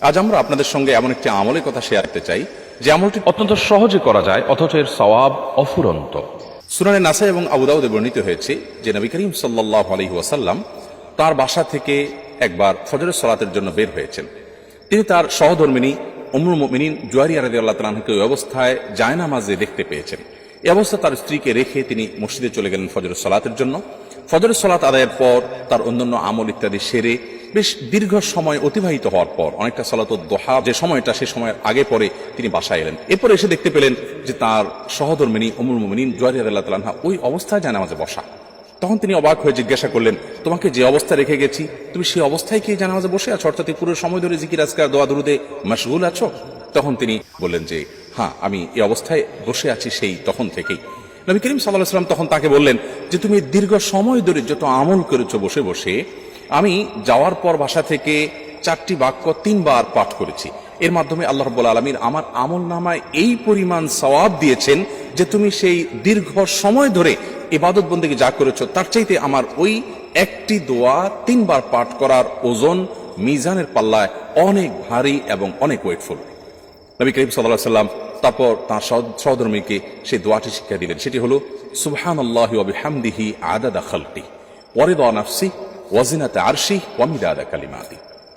আজ আমরা আপনাদের সঙ্গে এমন একটি আমলের কথা শেয়ার করতে চাই যে আমলটি অত্যন্ত সহজে করা যায় অথচ এর সওয়াব অফুরন্ত। সুরানে নাসা এবং আবুদাউদে বর্ণিত হয়েছে যে নবী করিম সাল্লাহ আলহি ওয়াসাল্লাম তার বাসা থেকে একবার ফজরের সলাতের জন্য বের হয়েছেন। তিনি তার সহধর্মিনী অমরুল মিনীন জুয়ারি আরদি আল্লাহ তালাহকে ওই অবস্থায় জায়নামাজে দেখতে পেয়েছেন। এই অবস্থা তার স্ত্রীকে রেখে তিনি মসজিদে চলে গেলেন ফজরের সলাতের জন্য। ফজরের সলাত আদায়ের পর তার অন্যান্য আমল ইত্যাদি সেরে বেশ দীর্ঘ সময় অতিবাহিত হওয়ার পর, অনেকটা সলাত দোহা, যে সময়টা সে সময়ের আগে পরে তিনি বাসায় এলেন। এরপর এসে দেখতে পেলেন যে তার সহধর্মিনী অমুল মিনীন জুয়ারি আল্লাহ তালাহা ওই অবস্থায় জায়নামাজে বসা। তখন তিনি অবাক হয়ে জিজ্ঞাসা করলেন, তোমাকে যে অবস্থা রেখে গেছি, তুমি সেই অবস্থায় কি জানামাজে বসে আছো? অর্থাৎ পুরো সময় ধরে জিকির, আজকার, দোয়া, দুরুদে মশগুল আছো? তখন তিনি বললেন যে হ্যাঁ আমি এই অবস্থায় বসে আছি সেই তখন থেকেই। নবী করিম সাল্লাহ সাল্লাম তখন তাকে বললেন যে, তুমি দীর্ঘ সময় ধরে যত আমল করেছ বসে বসে আমি যাওয়ার পর বাসা থেকে চারটি বাক্য তিনবার পাঠ করেছি। এর মাধ্যমে আল্লাহ রব্বুল আলমীর আমার আমল নামায় এই পরিমাণ সওয়াব দিয়েছেন যে তুমি সেই দীর্ঘ সময় ধরে ইবাদত বন্দীকে যা করেছ, তার চাইতে আমার ওই একটি দোয়া তিনবার পাঠ করার ওজন মিজানের পাল্লায় অনেক ভারী এবং অনেক ওয়েটফুল। নবী করিম সাল্লাহ সাল্লাম তারপর তার সহ- সহধর্মীকে সেই দোয়াটি শিক্ষা দিলেন। সেটি হলো সুবহান আল্লাহ হামদিহি আদাদা খালটি ওয়ারিদ নাফসি ওয়াজিনাতে আরশি ওয়ামিদাদা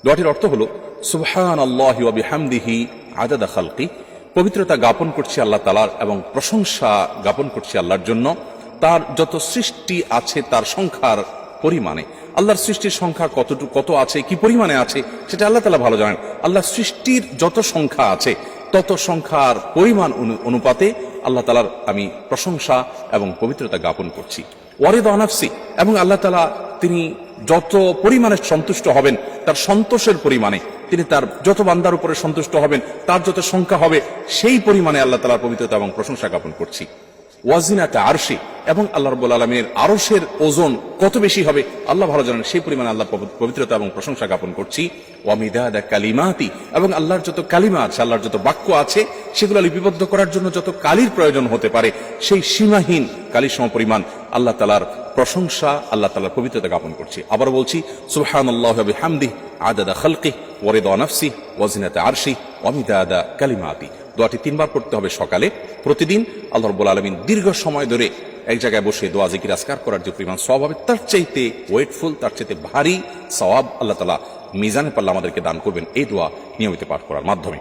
দোয়াটির অর্থ হলো সুবহান আল্লাহ খালকি। পবিত্রতা জ্ঞাপন করছি আল্লাহ তালার এবং প্রশংসা জ্ঞাপন করছি আল্লাহর জন্য। তার যত সৃষ্টি আছে, তার সংখ্যার পরিমাণে। আল্লাহর সৃষ্টির সংখ্যা কতটুকু কত আছে, কি পরিমাণে আছে, সেটা আল্লাহ তালা ভালো জানেন। আল্লাহ সৃষ্টির যত সংখ্যা আছে, তত সংখ্যার পরিমাণ অনু- অনুপাতে আল্লাহ তালার আমি প্রশংসা এবং পবিত্রতা জ্ঞাপন করছি। ওয়ারিদ অনাফসি এবং আল্লাহ তালা তিনি যত পরিমাণে সন্তুষ্ট হবেন, তার সন্তোষের পরিমাণে তিনি তার যত বান্দার উপরে সন্তুষ্ট হবেন, তার যত সংখ্যা হবে, সেই পরিমাণে আল্লাহ তালার পবিত্রতা এবং প্রশংসা জ্ঞাপন করছি। ওয়াজিনাতে আরশি এবং আল্লাহ রব্বুল আলমের আরশের ওজন কত বেশি হবে, আল্লাহ ভালো জানেন, সেই পরিমাণে আল্লাহ পবিত্রতা এবং প্রশংসা জ্ঞাপন করছি। ওয়ামিদা ওয়ামিদাদা কালিমাতি এবং আল্লাহর যত কালিমা আছে, আল্লাহর যত বাক্য আছে, সেগুলো লিপিবদ্ধ করার জন্য যত কালির প্রয়োজন হতে পারে, সেই সীমাহীন কালির সম পরিমাণ আল্লাহ তালার প্রশংসা আল্লাহ তালার পবিত্রতা জ্ঞাপন করছি। আবার বলছি সুহান আল্লাহ হামদি আদাদা খালকি ওয়ারিদ নাফসি ওয়াজিনাতে আরশি অমিদাদা কালিমাতি। দোয়াটি তিনবার পড়তে হবে সকালে। প্রতিদিন আল্লাহ রব্বুল আলমিন দীর্ঘ সময় ধরে এক জায়গায় বসে দোয়া, জিকির আসকার করার যে পরিমাণ সওয়াব হবে, তার চাইতে ওয়েটফুল, তার চাইতে ভারী সওয়াব আল্লাহ তালা মিজানে পাল্লা আমাদেরকে দান করবেন এই দোয়া নিয়মিত পাঠ করার মাধ্যমে।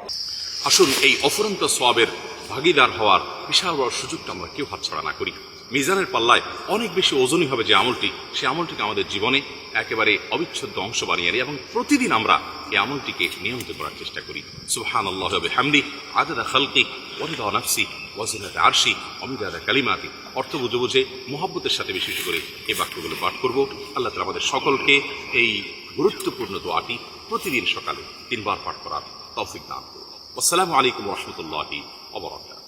আসুন এই অফুরন্ত সোয়াবের ভাগিদার হওয়ার বিশাল বড় সুযোগটা আমরা কেউ হাতছাড়া না করি। মিজানের পাল্লায় অনেক বেশি ওজনই হবে যে আমলটি সেই আমলটিকে আমাদের জীবনে একেবারে অবিচ্ছেদ্য অংশ বানিয়ে নিই এবং প্রতিদিন আমরা এই আমলটিকে নিয়মিত করার চেষ্টা করি। সুবহান আল্লাহ হামদি আদাদা খালকি ওয়ারিদা নাফসি ওয়াজিনাতে আরশি অমিদাদা কালিমাতি। অর্থ বুঝে বুঝে মোহাব্বতের সাথে বেশি বেশি করে এই বাক্যগুলো পাঠ করব। আল্লাহ তালা আমাদের সকলকে এই গুরুত্বপূর্ণ দোয়াটি প্রতিদিন সকালে তিনবার পাঠ করার তৌফিক দান করুন। আসসালামু আলাইকুম রহমতুল্লাহি অবরাকাত